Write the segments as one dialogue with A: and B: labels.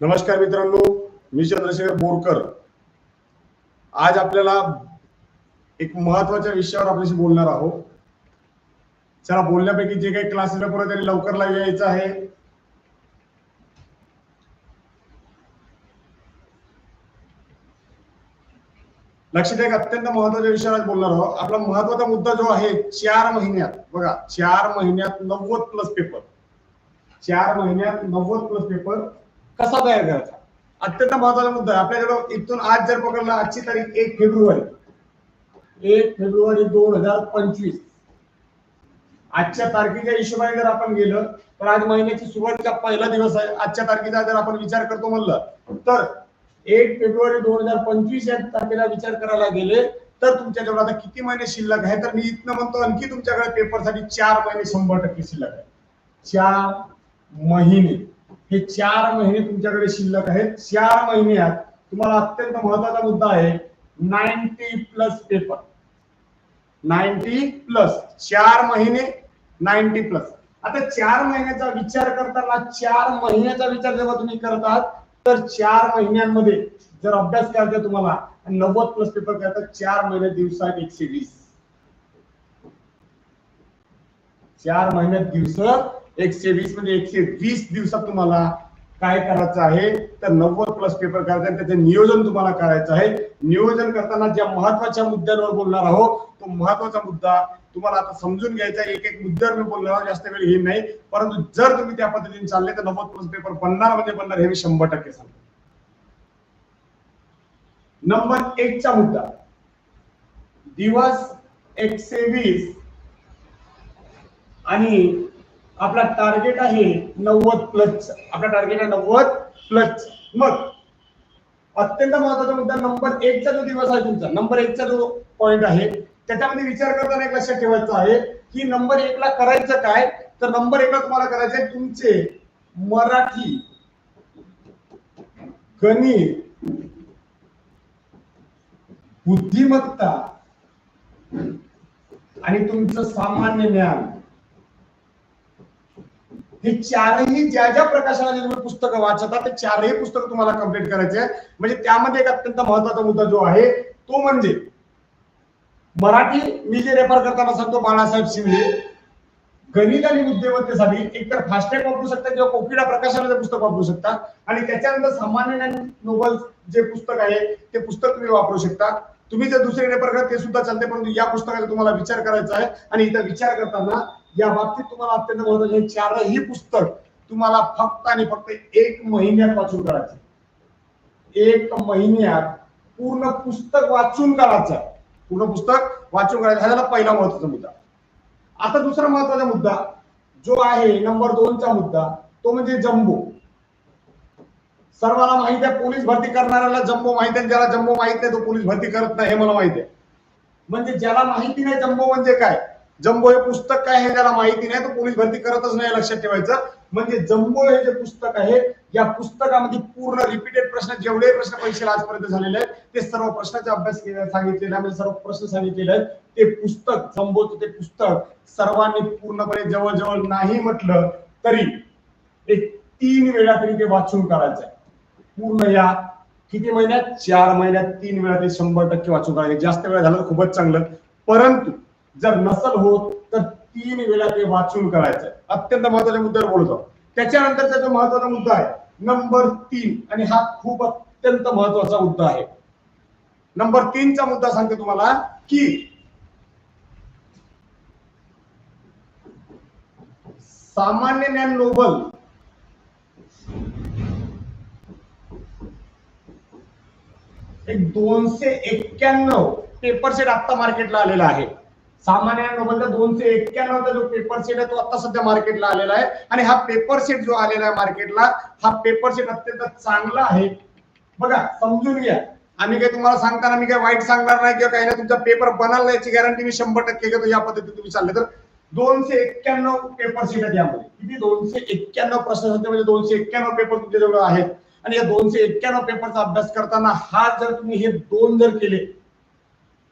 A: नमस्कार मित्रांनो मी चंद्रशेखर बोरकर. आज आपल्याला एक महत्त्वाच्या विषयावर आपल्याशी बोलणार आहोत. चला बोलण्यापैकी जे काही क्लासेस पुढे त्यांनी लवकर यायचं आहे. लक्षात एक अत्यंत महत्त्वाच्या विषयावर आज बोलणार आहोत. आपला महत्त्वाचा मुद्दा जो आहे चार महिन्यात. बघा चार महिन्यात नव्वद प्लस पेपर चार महिन्यात नव्वद प्लस पेपर कसा तयार करायचा? अत्यंत महत्त्वाचा मुद्दा आपल्याकडं आपल्याकडे इथून आज जर पकडला आजची तारीख एक फेब्रुवारी. एक फेब्रुवारी दोन हजार पंचवीस. आजच्या तारखेच्या हिशोबाने जर आपण गेलं तर आज महिन्याची सुरुवातीचा पहिला दिवस आहे. आजच्या तारखेचा जर आपण विचार करतो म्हणलं तर एक फेब्रुवारी दोन हजार पंचवीस या तारखेला विचार करायला गेले तर तुमच्याजवळ आता किती महिने शिल्लक आहे? तर मी इथनं म्हणतो आणखी तुमच्याकडे पेपरसाठी चार महिने शंभर टक्के शिल्लक आहे. चार महिने. हे चार महिने तुमच्याकडे शिल्लक आहेत. चार महिन्यात तुम्हाला अत्यंत महत्त्वाचा मुद्दा आहे. Ninety plus paper. Ninety plus. चार महिने नाईन्टी प्लस. आता चार महिन्याचा विचार करताना चार महिन्याचा विचार जेव्हा तुम्ही करतात तर चार महिन्यांमध्ये जर अभ्यास करायचा तुम्हाला नव्वद प्लस पेपर करायचा चार महिने दिवसात एकशे वीस. चार महिन्यात दिवस एकशे वीस म्हणजे एकशे वीस दिवसात तुम्हाला काय करायचं आहे? तर नव्वद प्लस पेपर करायचा आहे त्याचं नियोजन तुम्हाला करायचं आहे. नियोजन करताना ज्या महत्त्वाच्या मुद्द्यांवर बोलणार आहोत तो महत्त्वाचा मुद्दा तुम्हाला आता समजून घ्यायचा एक एक मुद्द्यावर मी बोलणार आहोत जास्त वेळ हे नाही. परंतु जर तुम्ही त्या पद्धतीने चालले तर नव्वद प्लस पेपर बनणार म्हणजे बनणार हे मी शंभर टक्के सांगतो. नंबर एक चा मुद्दा. दिवस एकशे वीस आणि आपला टार्गेट आहे नव्वद प्लस आपला टार्गेट आहे नव्वद प्लस मग अत्यंत महत्त्वाचा मुद्दा नंबर एकचा जो दिवस आहे तुमचा नंबर एकचा जो पॉइंट आहे त्याच्यामध्ये विचार करताना एक लक्षात ठेवायचं आहे की नंबर एकला करायचं काय? तर नंबर एकला तुम्हाला करायचं आहे तुमचे मराठी गणित बुद्धिमत्ता आणि तुमचं सामान्य ज्ञान. हे चारही ज्या ज्या प्रकाशनाचे तुम्ही पुस्तकं वाचता ते चारही पुस्तक तुम्हाला कंप्लीट करायचे म्हणजे त्यामध्ये एक अत्यंत महत्त्वाचा मुद्दा जो आहे तो म्हणजे मराठी मी जे रेफर करताना सांगतो बाळासाहेब शिंदे गणित आणि बुद्धिमत्तेसाठी एकतर फास्टॅग वापरू शकता किंवा कोकिडा प्रकाशनाचे पुस्तक वापरू शकता आणि त्याच्यानंतर सामान्य ज्ञान नोबल जे पुस्तक आहे ते पुस्तक तुम्ही वापरू शकता. तुम्ही जर दुसरे रेफर करत ते सुद्धा चालते परंतु या पुस्तकाचा तुम्हाला विचार करायचा आहे. आणि इथं विचार करताना या बाबतीत तुम्हाला अत्यंत महत्त्वाचे हे चारही पुस्तक तुम्हाला फक्त आणि फक्त एक महिन्यात वाचून करायचं. एक महिन्यात पूर्ण पुस्तक वाचून करायचं. पूर्ण पुस्तक वाचून करायचं. हा झाला पहिला महत्त्वाचा मुद्दा. आता दुसरा महत्त्वाचा मुद्दा जो आहे नंबर दोनचा मुद्दा तो म्हणजे जम्बो. सर्वांना माहीत आहे पोलीस भरती करणाऱ्याला जम्बो माहीत आहे ज्याला जम्बो माहीत नाही तो पोलीस भरती करत नाही हे मला माहिती आहे. म्हणजे ज्याला माहिती नाही जम्बो म्हणजे काय? जम्बो हे पुस्तक काय हे त्याला माहिती नाही तो पोलीस भरती करतच नाही लक्षात ठेवायचं. म्हणजे जम्बो हे जे पुस्तक आहे या पुस्तकामध्ये पूर्ण रिपीटेड प्रश्न जेवढे प्रश्न परीक्षेला आजपर्यंत झालेले आहेत ते सर्व प्रश्नाचा अभ्यास केला सांगितलेला म्हणजे सर्व प्रश्न सांगितलेले आहेत. ते पुस्तक जम्बोचं ते पुस्तक सर्वांनी पूर्णपणे जवळजवळ नाही म्हटलं तरी एक तीन वेळा तरी ते वाचून काढायचं आहे. पूर्ण या किती महिन्यात? चार महिन्यात तीन वेळा ते शंभर टक्के वाचून काढायचे जास्त वेळा झालं खूपच चांगलं. परंतु जर नसल होत तर तीन वेळा ते वाचून करायचं. अत्यंत महत्त्वाच्या मुद्द्यावर बोलतो त्याच्यानंतर त्याचा महत्त्वाचा मुद्दा आहे नंबर तीन. आणि हा खूप अत्यंत महत्त्वाचा मुद्दा आहे. नंबर तीनचा मुद्दा सांगते तुम्हाला की सामान्य ज्ञान नोबल एक दोनशे एक्क्याण्णव पेपर सेट आता मार्केटला आलेला आहे. सामान्य नोबलचा दोनशे एक्क्याण्णवचा जो पेपर सेट आहे तो आता सध्या मार्केटला आलेला आहे. आणि हा पेपर सेट जो आलेला आहे मार्केटला हा पेपर सेट अत्यंत चांगला आहे. बघा समजून घ्या. आम्ही काही तुम्हाला सांगताना मी काही वाईट सांगणार नाही किंवा काही नाही तुमचा पेपर बनाल याची गॅरंटी मी शंभर टक्के घेतो या पद्धतीने तुम्ही चालले तर. दोनशे एक्क्याण्णव पेपर सीट आहेत यामध्ये. किती? दोनशे एक्क्याण्णव प्रश्न म्हणजे दोनशे एक्क्याण्णव पेपर तुमच्याजवळ आहेत. आणि या दोनशे एक्क्याण्णव पेपरचा अभ्यास करताना हा जर तुम्ही हे दोन जर केले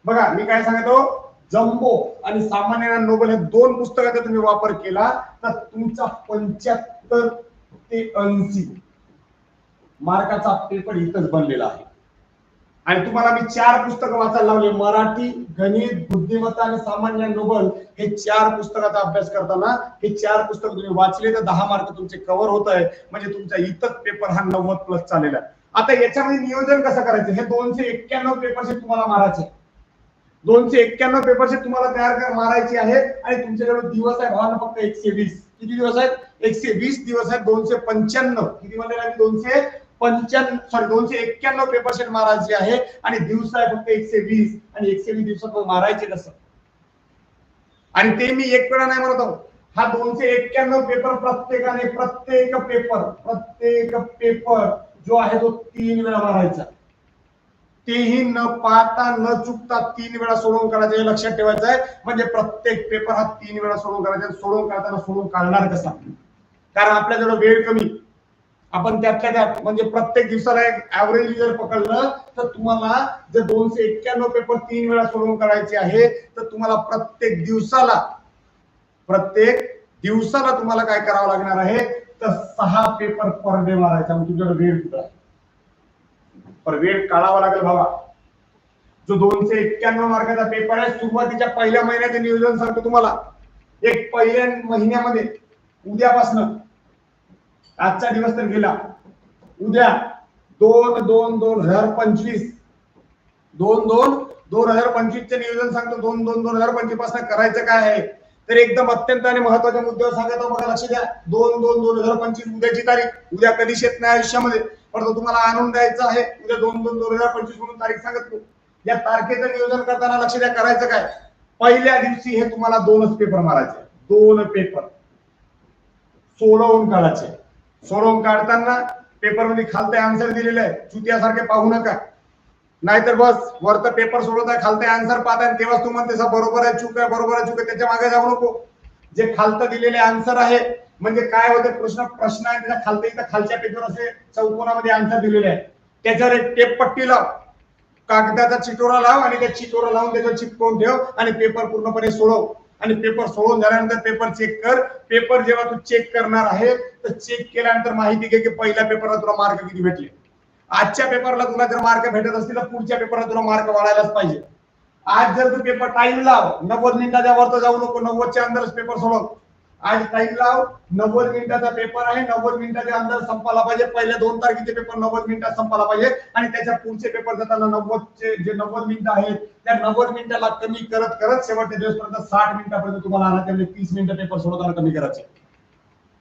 A: बघा मी काय सांगतो? जम्बो आणि सामान्य नोबल हे दोन पुस्तकाचा तुम्ही वापर केला तर तुमचा पंच्याहत्तर ते ऐंशी मार्काचा पेपर इथंच बनलेला आहे. आणि तुम्हाला मी चार पुस्तकं वाचायला लावले. मराठी गणित बुद्धिमत्ता आणि सामान्य नोबल हे चार पुस्तकाचा अभ्यास करताना हे चार पुस्तक तुम्ही वाचले तर दहा मार्क तुमचे कव्हर होत आहे म्हणजे तुमचा इथंच पेपर हा नव्वद प्लस चाललेला आहे. आता याच्यामध्ये नियोजन कसं करायचं? हे दोनशे एक्क्याण्णव पेपरचे तुम्हाला मारायचे दोनशे एक्क्याण्णव पेपरचे तुम्हाला तयार कर मारायचे आहे आणि तुमच्याकडे दिवस आहे. भावानं फक्त एकशे वीस. किती दिवस आहेत? एकशे वीस दिवस आहेत. दोनशे पंच्याण्णव. किती म्हणले आम्ही दोनशे पंच्याण्णव सॉरी दोनशे एक्क्याण्णव पेपर सेट मारायचे आहे. आणि दिवस आहे फक्त एकशे वीस. आणि एकशे वीस दिवसात मारायचे कसं आणि ते मी एक वेळा नाही म्हणत आहोत हा दोनशे एक्क्याण्णव पेपर प्रत्येकाने प्रत्येक पेपर प्रत्येक पेपर जो आहे तो तीन वेळा मारायचा. तेही न पाहता न चुकता तीन वेळा सोडवून काढायचं हे लक्षात ठेवायचं आहे. म्हणजे प्रत्येक पेपर हा तीन वेळा सोडवून काढायचा सोडवून काढताना सोडवून काढणार कसा? कारण आपल्याजवळ वेळ कमी आपण त्यातल्या त्यात म्हणजे प्रत्येक दिवसाला एक ऍव्हरेज जर पकडलं तर तुम्हाला जर दोनशे एक्क्याण्णव पेपर तीन वेळा सोडवून करायचे आहे तर तुम्हाला प्रत्येक दिवसाला प्रत्येक दिवसाला तुम्हाला काय करावं लागणार आहे? तर सहा पेपर पर डे मारायचा. मग तुमच्याकडे वेळ कुठं आहे? पर वेळ काढावा लागेल बाबा जो दोनशे एक्क्याण्णव मार्काचा पेपर आहे सुरुवातीच्या पहिल्या महिन्याचं नियोजन सांगतो तुम्हाला. एक पहिल्या महिन्यामध्ये उद्यापासनं आजचा दिवस तर गेला. उद्या दोन दोन दोन हजार पंचवीस दोन दोन दोन हजार पंचवीसचे नियोजन सांगतो. दोन दोन दोन हजार पंचवीसपासून करायचं काय आहे? तर एकदम अत्यंत आणि महत्त्वाच्या मुद्द्यावर सांगत बघा लक्ष द्या. दोन दोन दोन हजार पंचवीस उद्याची तारीख. उद्या कधीच येत नाही आयुष्यामध्ये? परंतु तुम्हाला आणून द्यायचा आहे. उद्या दोन दोन दोन हजार पंचवीस म्हणून तारीख सांगत या तारखेचं नियोजन करताना लक्ष द्या करायचं काय? पहिल्या दिवशी हे तुम्हाला दोनच पेपर मारायचे. दोन पेपर सोडवून काढायचे. सोडवून काढताना पेपरमध्ये खालते आन्सर दिलेले आहे. चुतियासारखे पाहू नका. नाहीतर बस वरत पेपर सोडवत आहे खालते आन्सर पाहत आहे तेव्हा तू म्हणते बरोबर आहे चूक आहे बरोबर आहे चूक आहे त्याच्यामागे जाऊ नको. जे खालतं दिलेले आन्सर आहे म्हणजे काय होते प्रश्न प्रश्न आहे त्याच्या खालते इथं खालच्या पेजवर असे चौकोनामध्ये आन्सर दिलेले आहे त्याच्यावर एक टेप पट्टी लाव कागदाचा चिटोरा लाव आणि त्या चिटोरा लावून त्याच्यावर चिपकवून ठेव आणि पेपर पूर्णपणे सोडव. आणि पेपर सोडवून झाल्यानंतर पेपर चेक कर. पेपर जेव्हा तू चेक करणार आहे तर चेक केल्यानंतर माहिती घे की पहिल्या पेपरला तुला मार्क किती भेटले. आजच्या पेपरला तुला जर मार्क भेटत असतील तर पुढच्या पेपरला तुला मार्क वाढायलाच पाहिजे. आज जर तू पेपर टाइम लाव नव्वद मिनिटाच्या वर तर जाऊ नको नव्वदच्या अंदरच पेपर सोडव. आज टाइम लाव नव्वद मिनिटाचा पेपर आहे नव्वद मिनिटाच्या अंदर संपायला पाहिजे. पहिल्या दोन तारखेचे पेपर नव्वद मिनिटात संपायला पाहिजे. आणि त्याच्या पुढचे पेपर जाताना नव्वदचे जे नव्वद मिनिटं आहेत त्या नव्वद मिनिटाला कमी करत करत शेवटच्या दिवसपर्यंत साठ मिनिटापर्यंत तुम्हाला आणायचे म्हणजे तीस मिनिटं पेपर सोडवताना कमी करायचे.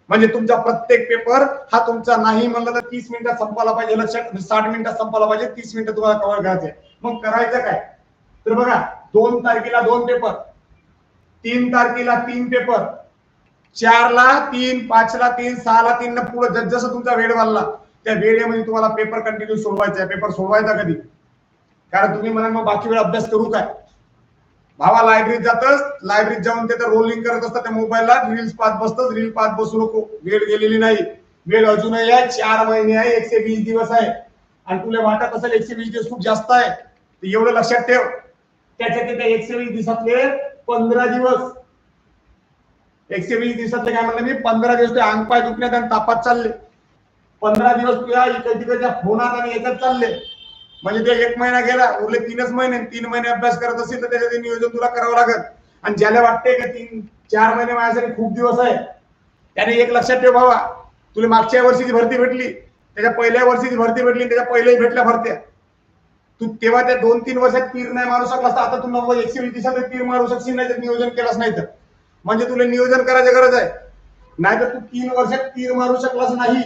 A: म्हणजे तुमचा प्रत्येक पेपर हा तुमचा नाही म्हणलं तर तीस मिनिटात संपायला पाहिजे लक्षात साठ मिनिटात संपायला पाहिजे तीस मिनिटं तुम्हाला कव्हर करायचे. मग करायचं काय? तर बघा दोन तारखेला दोन पेपर तीन तारखेला तीन पेपर चारला तीन पाचला तीन सहाला तीन न पुढे जसजसं तुमचा वेळ वाढला त्या वेळेमध्ये तुम्हाला पेपर कंटिन्यू सोडवायचा आहे. पेपर सोडवायचा कधी? कारण तुम्ही म्हणाल मग बाकी वेळ अभ्यास करू काय? भावा लायब्ररीत जातच. लायब्ररीत जाऊन ते तर रोलिंग करत असतात त्या मोबाईलला रील्स पाहत बसतच रील पाहत बसू नको. वेळ गेलेली नाही. वेळ अजूनही आहे. चार महिने आहे. एकशे वीस दिवस आहे. आणि तुला वाटत असेल एकशे वीस दिवस खूप जास्त आहे. तर एवढं लक्षात ठेव. त्याच्यात त्या एकशे वीस दिवसातले पंधरा दिवस. एकशे वीस दिवसातले काय म्हणलं मी? पंधरा दिवस ते अंग पाय दुखण्यात आणि तापात चालले. पंधरा दिवस तुझ्या इकडे तिकडच्या फोनात आणि याच्यात चालले. म्हणजे ते एक महिना गेला उरले तीनच महिने तीन महिने अभ्यास करत असेल तर त्याचं नियोजन तुला करावं लागत आणि ज्याला वाटतंय का तीन चार महिने माझ्यासाठी खूप दिवस आहे त्याने एक लक्षात ठेव भावा तुला मागच्या वर्षीची भरती भेटली त्याच्या पहिल्या वर्षीची भरती भेटली त्याच्या पहिल्याही भेटल्या भरत्या. तू तेव्हा त्या दोन तीन वर्षात तीर नाही मारू शकलास तर आता तू नव्वद एकशे वीस दिवसात तीर मारू शकशील नाही तर नियोजन केलास नाही तर म्हणजे तुला नियोजन करायची गरज आहे. नाहीतर तू तीन वर्षात तीर मारू शकलास नाही.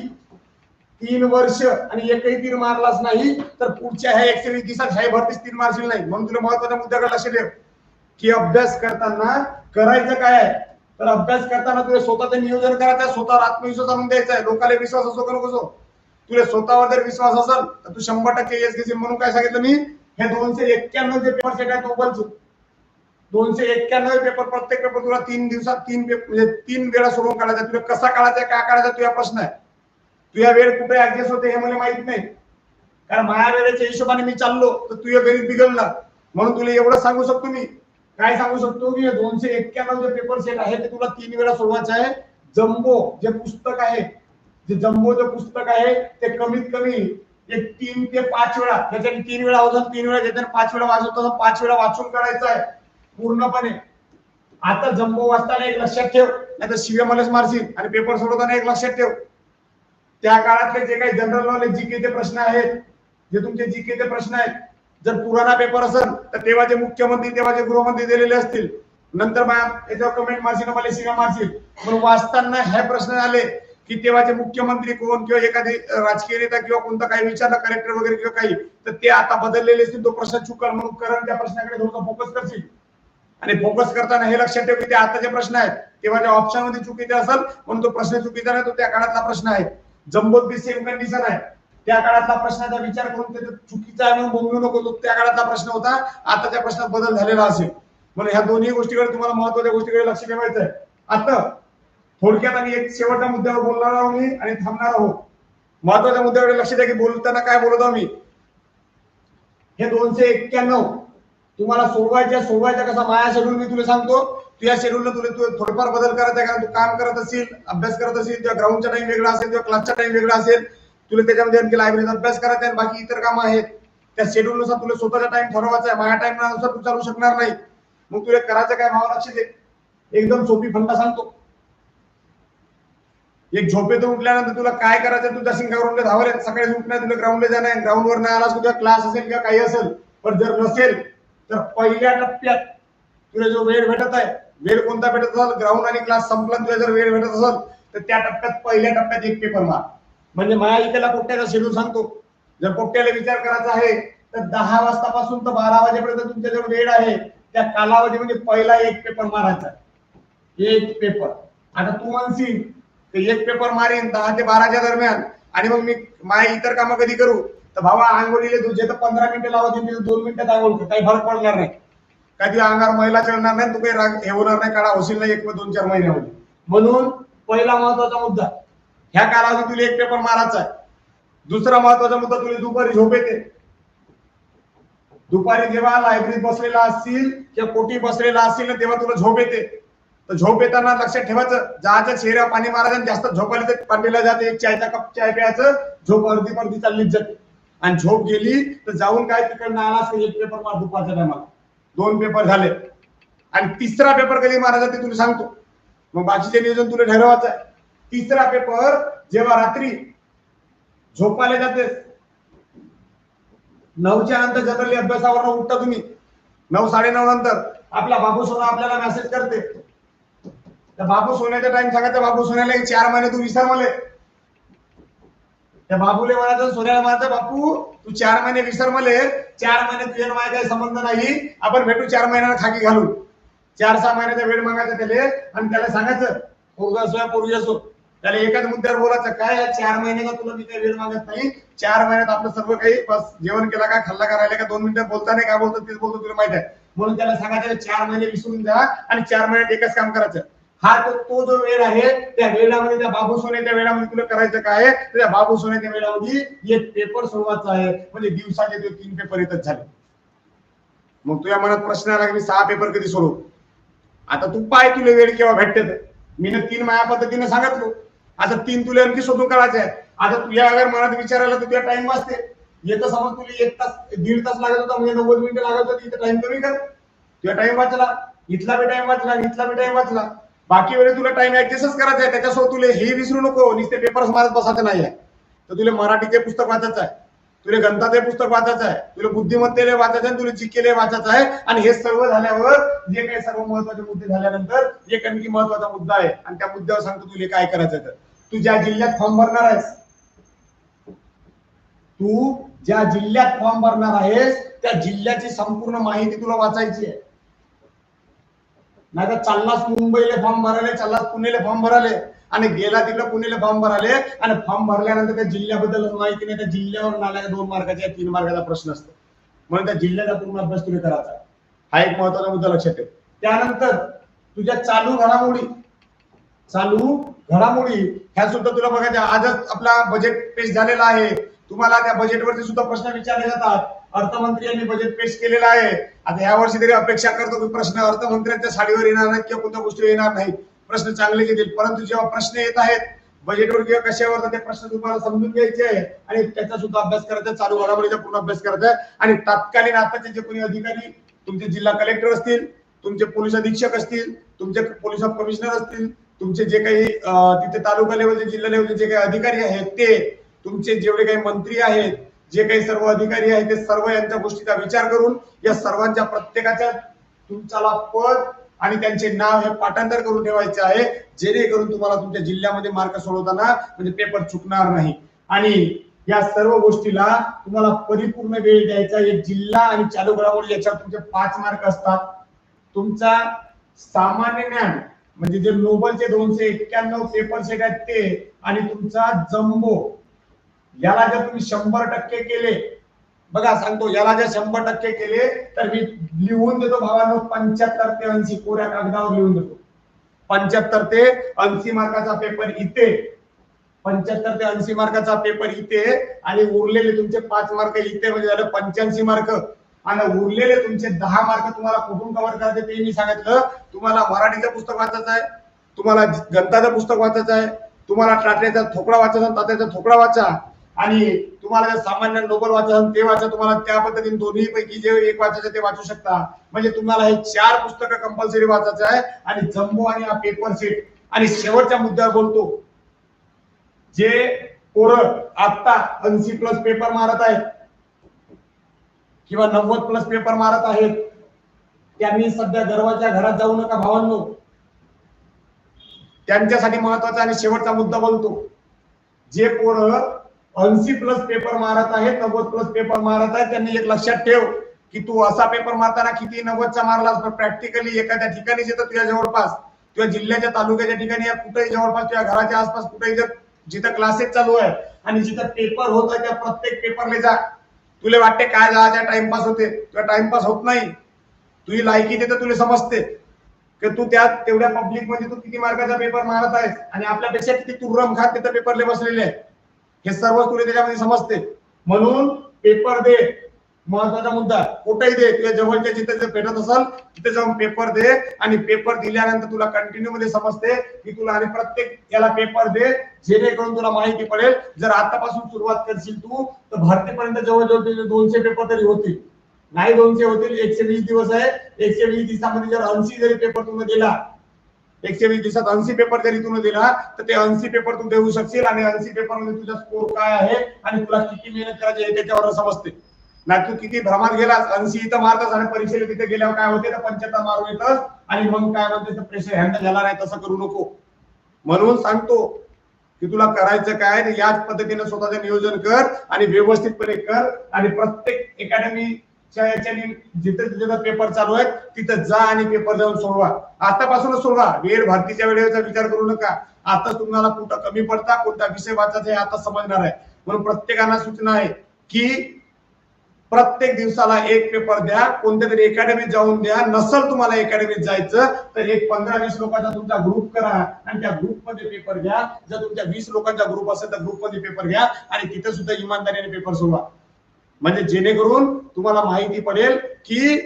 A: तीन वर्ष आणि एकही तीर मारलाच नाही तर पुढच्या ह्या एकशे वीस दिवसात शाही भरतीस तीन मारशील नाही. म्हणून तुला महत्त्वाच्या मुद्द्याकडे लक्ष ठेव की अभ्यास करताना करायचं काय आहे? तर अभ्यास करताना तुला स्वतःचं नियोजन करायचं आहे स्वतःवर आत्मविश्वास आणून द्यायचा आहे. लोकांना विश्वास असो करू कसो तुला स्वतःवर जर विश्वास असेल तर तू शंभर टक्के एस घेशील म्हणून काय सांगितलं मी? हे दोनशे एक्क्याण्णव जे पेपर सेट आहे तो बनचू दोनशे एक्क्याण्णव पेपर प्रत्येक पेपर तुला तीन दिवसात तीन पेपर म्हणजे तीन वेळा सोडून काढायचा तुला कसा काढायचा काय काढायचा तुझा प्रश्न आहे. तुझ्या वेळ कुठे ऍडजस्ट होते हे मला माहीत नाही. कारण माझ्या वेळेच्या हिशोबाने मी चाललो तर तुझ्या गणित बिघडला. म्हणून तुला एवढं सांगू शकतो मी. काय सांगू शकतो की दोनशे एक्क्याण्णव जे पेपर सेट आहे ते तुला तीन वेळा सोडवायचं आहे. जम्बो जे पुस्तक आहे जे जम्बो जे पुस्तक आहे ते कमीत कमी एक तीन ते पाच वेळा त्याच्याने तीन वेळा होतं तीन वेळा त्याच्याने पाच वेळा वाचवतो पाच वेळा वाचून करायचं आहे पूर्णपणे. आता जम्बो वाचताना एक लक्षात ठेव नाही तर शिव्या मलाच मारशील आणि पेपर सोडवताना एक लक्षात ठेव. त्या काळातले जे काही जनरल नॉलेज जी ते प्रश्न आहेत जे तुमचे जी ते प्रश्न आहेत जर पुराणा पेपर असेल तर तेव्हा जे मुख्यमंत्री तेव्हा जे गृहमंत्री दिलेले असतील नंतर याच्यावर कमेंट मारशील मला शिव्या मारशील. पण वाचताना हे प्रश्न आले की तेव्हाचे मुख्यमंत्री कोण किंवा एखादी राजकीय नेता किंवा कोणता काही विचारला कलेक्टर वगैरे किंवा काही तर ते आता बदललेले असतील. तो प्रश्न चुकल म्हणून करण त्या प्रश्नाकडे थोडं फोकस करशील. आणि फोकस करताना हे लक्षात ठेव की ते आताचे प्रश्न आहेत. तेव्हा जे ऑप्शनमध्ये चुकीचे असेल म्हणून तो प्रश्न चुकीचा नाही तो त्या काळातला प्रश्न आहे. जम्बोत बी सेम कंडिशन आहे. त्या काळातला प्रश्नाचा विचार करून ते चुकीचा आहे म्हणून नको. तो त्या काळातला प्रश्न होता. आता त्या प्रश्नात बदल झालेला असेल. म्हणून ह्या दोन्ही गोष्टीकडे तुम्हाला महत्त्वाच्या गोष्टीकडे लक्ष ठेवायचं आहे. आता थोडक्यात आणि एक शेवटच्या मुद्द्यावर बोलणार आहोत मी आणि थांबणार आहोत. महत्त्वाच्या मुद्द्याकडे लक्ष द्या की बोलताना काय बोलत आहोत मी. हे दोनशे एक्क्याण्णव तुम्हाला सोडवायच्या सोडवायच्या कसा माया शेड्यूल मी तुला सांगतो. तुझ्या शेड्यूलला तुला तू थोडेफार बदल करत आहे कारण तू काम करत असेल अभ्यास करत असेल किंवा ग्राउंडचा टाइम वेगळा असेल किंवा क्लासचा टाइम वेगळा असेल तुला त्याच्यामध्ये आणखी लायब्ररीचा अभ्यास करायचा आहे बाकी इतर कामं आहेत. त्या शेड्यूल नुसार तुला स्वतःचा टाइम ठरवायचा आहे. माझ्या टाइमनुसार तू चालू शकणार नाही. मग तुला करायचं काय? भावा लक्ष दे एकदम सोपी फंडा सांगतो. एक झोपेतून उठल्यानंतर तुला काय करायचं तू जाशील ग्राउंडला धावले सकाळी उठणार तुला ग्राउंडला जाणार ग्राउंडवर नाही आलास तुझा क्लास असेल किंवा काही असेल पण जर नसेल तर पहिल्या टप्प्यात तुला जो वेळ भेटत आहे वेळ कोणता भेटत असेल? ग्राउंड आणि क्लास संपला तुला जर वेळ भेटत असेल तर त्या टप्प्यात पहिल्या टप्प्यात एक पेपर मार. म्हणजे माझ्या इथेला पोट्ट्याचा शेड्यूल सांगतो. जर पोट्ट्याला विचार करायचा आहे तर दहा वाजतापासून तर बारा वाजेपर्यंत तुमच्या जर वेळ आहे. त्या कालावधीमध्ये पहिला एक पेपर मारायचा एक पेपर आता तू म्हणशील एक पेपर मारीन दहा ते बाराच्या दरम्यान. आणि मग मी माझ्या इतर कामं कधी करू? तर भावा आंघोळीले तुझे तर पंधरा मिनिटं लावत दोन मिनिटात आंघोळ काही फरक पडणार नाही. काय अंगार अंगावर महिला चढणार नाही तू काही राग हे होणार नाही काळा होशील नाही एक दोन चार महिन्यामध्ये. म्हणून पहिला महत्त्वाचा मुद्दा ह्या कालावधीत तुला एक पेपर मारायचा आहे. दुसरा महत्त्वाचा मुद्दा तुला दुपारी झोप येते. दुपारी जेव्हा लायब्ररीत बसलेला असतील किंवा कोटी बसलेला असतील ना तेव्हा तुला झोप येते. तर झोप येताना लक्षात ठेवायचं जायचं चेहऱ्या पाणी मारायचं आणि जास्त झोपायला तर पाणीला जाते एक चायचा कप चाय प्यायचं झोप अर्धी पर्दी चाललीच जाते. आणि झोप गेली तर जाऊन काय तिकडनं आला की एक पेपर मार दुपारच्या टायमाला दोन पेपर झाले. आणि तिसरा पेपर कधी मारायचा ते तुला सांगतो. मग बाकीचे नियोजन तुला ठरवायचं आहे. तिसरा पेपर जेव्हा रात्री झोपायला जातेस नऊच्या नंतर जनरली अभ्यासावर उठता तुम्ही. नऊ साडेनऊ नंतर आपला बाबू सोना आपल्याला मेसेज करते. त्या बाबू सोन्याचा टाइम सांगायचा बाबू सोन्याला एक चार महिने तू विसर त्या बाबूले म्हणायचं सोन्याला म्हणायचं बापू तू चार महिने विसर मले चार महिने तुझ्या माझ्या काही संबंध नाही. आपण भेटू चार महिन्याला खाकी घालू चार सहा महिन्याचा वेळ मागायचा त्याला. आणि त्याला सांगायचं पोरगा असो या पोरगी असो त्याला एकाच मुद्द्यावर बोलायचं काय चार महिन्याचा तुला मी काही वेळ मागत नाही. चार महिन्यात आपलं सर्व काही बस जेवण केला का खाल्ला का राहिला का दोन मिनिटं बोलता नाही काय बोलतो तेच बोलतो तुला माहीत आहे. म्हणून त्याला सांगायचं चार महिने विसरून जा आणि चार महिन्यात एकच काम करायचं. हा तो तो जो वेळ आहे त्या वेळामध्ये त्या बाबू सोन्याच्या वेळामध्ये तुला करायचं काय त्या बाबू सोन्याच्या वेळामध्ये एक पेपर सोडवायचा आहे. म्हणजे दिवसाचे ते तीन पेपर येतच झाले. मग तुझ्या मनात प्रश्न आला की मी सहा पेपर कधी सोडू? आता तू पाय तुला वेळ केव्हा भेटते मी तीन माया पद्धतीने सांगितलो. आता तीन तुला आणखी शोधून करायचे आहे. आता तुझ्या अगर मनात विचारायला तर तुझ्या टाइम वाचते. येतं समज तुला एक तास दीड तास लागत होता म्हणजे नव्वद मिनिटं लागत होती इथं टाइम कमी कर. तुझा टाइम वाचला. इथला बी टाइम वाचला इथला बी टाइम वाचला. बाकी वेळेस तुला टाइम ऍडजस्टच करायचा आहे. त्याच्यासोबत तुला हे विसरू नको. नुसते पेपर मारत बसायचं नाही आहे तर तुला मराठीचे पुस्तक वाचायचं आहे. तुला गणताचे पुस्तक वाचायचं आहे. तुला बुद्धिमत्तेले वाचायचं आहे. तुला चिक्केले वाचायचं आहे. आणि हे सर्व झाल्यावर जे काही सर्व महत्त्वाचे मुद्दे झाल्यानंतर एक आणखी महत्त्वाचा मुद्दा आहे. आणि त्या मुद्द्यावर सांगतो तुला काय करायचं तर. तू ज्या जिल्ह्यात फॉर्म भरणार आहेस तू ज्या जिल्ह्यात फॉर्म भरणार आहेस त्या जिल्ह्याची संपूर्ण माहिती तुला वाचायची आहे. नाही तर चाललाच मुंबईला फॉर्म भराले चाललास पुणेला फॉर्म भराले आणि गेला तिकडे पुणेला फॉर्म भराले आणि फॉर्म भरल्यानंतर त्या जिल्ह्याबद्दल माहिती नाही त्या जिल्ह्यावर नाल्या दोन मार्गाच्या तीन मार्गाचा प्रश्न असतो. म्हणून त्या जिल्ह्याचा पूर्ण अभ्यास तुम्ही करायचा. हा एक महत्त्वाचा मुद्दा लक्षात ठेव. त्यानंतर तुझ्या चालू घडामोडी चालू घडामोडी ह्या सुद्धा तुला बघायच्या. आजच आपला बजेट पेश झालेला आहे. तुम्हाला त्या बजेटवरती सुद्धा प्रश्न विचारले जातात. अर्थमंत्री यांनी बजेट पेश केलेलं आहे. आता या वर्षी तरी अपेक्षा करतो की प्रश्न अर्थमंत्र्यांच्या साडीवर येणार नाही किंवा कोणत्या गोष्टी येणार नाही प्रश्न चांगले येतील परंतु जेव्हा प्रश्न येत आहेत बजेटवर किंवा कशावर ते प्रश्न तुम्हाला समजून घ्यायचे आहे. आणि त्याचा सुद्धा अभ्यास करायचा चालू घडामोडीचा पूर्ण अभ्यास करायचा आहे. आणि तात्कालीन आताचे जे कोणी अधिकारी तुमचे जिल्हा कलेक्टर असतील तुमचे पोलीस अधीक्षक असतील तुमचे पोलीस कमिशनर असतील तुमचे जे काही तिथे तालुका लेवलचे जिल्हा लेवलचे जे काही अधिकारी आहेत ते तुमचे जेवढे काही मंत्री आहेत जे काही सर्व अधिकारी आहेत ते सर्व यांच्या गोष्टीचा विचार करून या सर्वांच्या प्रत्येकाच्या तुमच्याला पद आणि त्यांचे नाव हे पाठांतर करून ठेवायचे आहे. जेणेकरून तुम्हाला तुमच्या जिल्ह्यामध्ये मार्क सोडवताना म्हणजे पेपर चुकणार नाही. आणि या सर्व गोष्टीला तुम्हाला परिपूर्ण वेळ द्यायचा एक जिल्हा आणि चालू घडामोडी याच्यावर तुमचे पाच मार्क असतात. तुमचा सामान्य ज्ञान म्हणजे जे नोबलचे दोनशे एक्क्याण्णव पेपर सेट आहेत ते आणि तुमचा जम्बो याला जर तुम्ही शंभर टक्के केले बघा सांगतो याला जर शंभर टक्के केले तर मी लिहून देतो भावानो पंच्याहत्तर ते ऐंशी कोऱ्या कागदावर लिहून देतो. पंच्याहत्तर ते ऐंशी मार्काचा पेपर इथे. पंच्याहत्तर ते ऐंशी मार्काचा पेपर इथे आणि उरलेले तुमचे पाच मार्क इथे म्हणजे झालं पंच्याऐंशी मार्क. आणि उरलेले तुमचे दहा मार्क तुम्हाला कुठून कव्हर करायचे ते मी सांगितलं. तुम्हाला मराठीचं पुस्तक वाचायचं आहे तुम्हाला गणताचं पुस्तक वाचायचं आहे तुम्हाला टाट्याचा थोकडा वाचायचा तात्याचा थोकडा वाचा. आणि तुम्हाला जर सामान्य नोबल वाचन ते वाचा तुम्हाला त्या पद्धतीने दोन्ही पैकी जे एक वाचायचं ते वाचू शकता. म्हणजे तुम्हाला हे चार पुस्तकं कंपल्सरी वाचायचं आहे आणि जम्बो आणि हा पेपर सेट आणि शेवटच्या मुद्द्यावर बोलतो. जे पोरं आता ऐंशी प्लस पेपर मारत आहेत किंवा नव्वद प्लस पेपर मारत आहेत त्यांनी सध्या गर्वाच्या घरात जाऊ नका भावांनो. त्यांच्यासाठी महत्त्वाचा आणि शेवटचा मुद्दा बोलतो. जे पोरं ऐंशी प्लस पेपर मारत आहे नव्वद प्लस पेपर मारत आहे. त्यांनी एक लक्षात ठेव की तू असा पेपर मारताना किती नव्वदचा मारलास पण प्रॅक्टिकली एखाद्या ठिकाणी जिथं तुझ्या जवळपास किंवा जिल्ह्याच्या तालुक्याच्या ठिकाणी या कुठेही जवळपास तुझ्या घराच्या आसपास कुठेही जर जिथं क्लासेस चालू आहे आणि जिथं पेपर होत आहे त्या प्रत्येक पेपरला जा. तुला वाटते काय जायच्या टाइमपास होते. तुला टाइमपास होत नाही. तुझी लायकी ते तर तुला समजते. की तू त्या तेवढ्या पब्लिकमध्ये तू किती मार्काचा पेपर मारत आहेस आणि आपल्यापेक्षा किती तुर्रम खात तिथं पेपरले बसलेले आहे हे सर्व तुला त्याच्यामध्ये समजते. म्हणून पेपर दे. महत्त्वाचा मुद्दा. कुठेही दे. तुझ्या जवळच्या जिथे जर भेटत असेल तिथे जाऊन पेपर दे आणि पेपर दिल्यानंतर तुला कंटिन्यू मध्ये समजते की तुला आणि प्रत्येक याला पेपर दे. जेणेकरून तुला माहिती पडेल. जर आतापासून सुरुवात करशील तू तर भरतीपर्यंत जवळजवळ तुझे दोनशे पेपर तरी होतील. नाही दोनशे होतील एकशे वीस दिवस आहे. एकशे वीस दिवसामध्ये जर ऐंशी जरी पेपर तुम्ही दिला एकशे वीस दिवसात ऐंशी पेपर जरी तुम्ही दिला तर ते ऐंशी पेपर तू देऊ शकशील आणि ऐंशी पेपरमध्ये तुझा स्कोर काय आहे आणि तुला किती मेहनत करायची आहे त्याच्यावर समजते. नाही तू किती भ्रमात गेलास ऐंशी इथं मारतास आणि परीक्षेला तिथे गेल्यावर काय होते? तर पंच्याहत्तर मारून येतस आणि मग काय म्हणते? प्रेशर हँडल झाला नाही तसं करू नको. म्हणून सांगतो की तुला करायचं काय याच पद्धतीने स्वतःचं नियोजन कर आणि व्यवस्थितपणे कर आणि प्रत्येक अकॅडमी याच्याने जिथे जिथे पेपर चालू आहेत तिथं जा आणि पेपर जाऊन सोडवा. आतापासूनच सोडवा. वेळ भारतीच्या वेळेचा विचार करू नका. आता तुम्हाला कुठं कमी पडता कोणता विषय वाचायचा हे आता समजणार आहे. म्हणून प्रत्येकाला सूचना आहे की प्रत्येक दिवसाला एक पेपर द्या कोणत्या तरी अकॅडमीत जाऊन द्या. नसल तुम्हाला अकॅडमीत जायचं तर एक पंधरा वीस लोकांचा तुमचा ग्रुप करा आणि त्या ग्रुपमध्ये पेपर घ्या. जर तुमच्या वीस लोकांचा ग्रुप असेल तर ग्रुपमध्ये पेपर घ्या आणि तिथे सुद्धा इमानदारीने पेपर सोडवा. म्हणजे जेणेकरून तुम्हाला माहिती पडेल की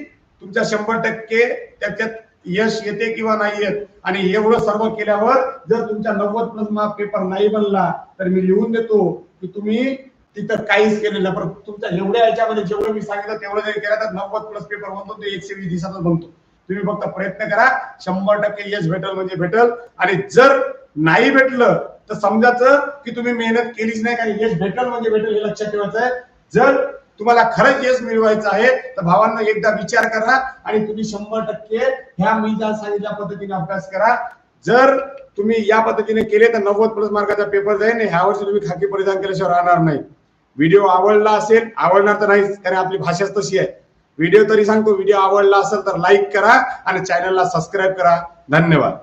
A: तुमच्या शंभर टक्के त्याच्यात यश येते किंवा नाही येत. आणि एवढं सर्व केल्यावर जर तुमच्या नव्वद प्लस मार्क पेपर नाही बनला तर मी लिहून देतो की तुम्ही तिथं काहीच केलेलं नाही. पण तुमच्या एवढ्या याच्यामध्ये जेवढं मी सांगितलं तेवढं जरी केलं तर नव्वद प्लस पेपर बनतो ते एकशे वीस दिवसातच बनतो. तुम्ही फक्त प्रयत्न करा शंभर टक्के यश भेटल म्हणजे भेटल. आणि जर नाही भेटलं तर समजायचं की तुम्ही मेहनत केलीच नाही कारण यश भेटल म्हणजे भेटल हे लक्षात ठेवायचं आहे जर तुम्हाला खरंच यश मिळवायचं आहे तर भावांना एकदा विचार करा आणि तुम्ही शंभर टक्के ह्या मी ज्या सांगितल्या पद्धतीने अभ्यास करा. जर तुम्ही या पद्धतीने केले तर नव्वद प्लस मार्काचा पेपर जाईल ह्या वर्षी तुम्ही खाकी परिधान केल्याशिवाय राहणार नाही. व्हिडिओ आवडला असेल आवडणार तर नाहीच कारण आपली भाषाच तशी आहे. व्हिडिओ तरी सांगतो व्हिडिओ आवडला असेल तर लाईक करा आणि चॅनलला सबस्क्राईब करा. धन्यवाद.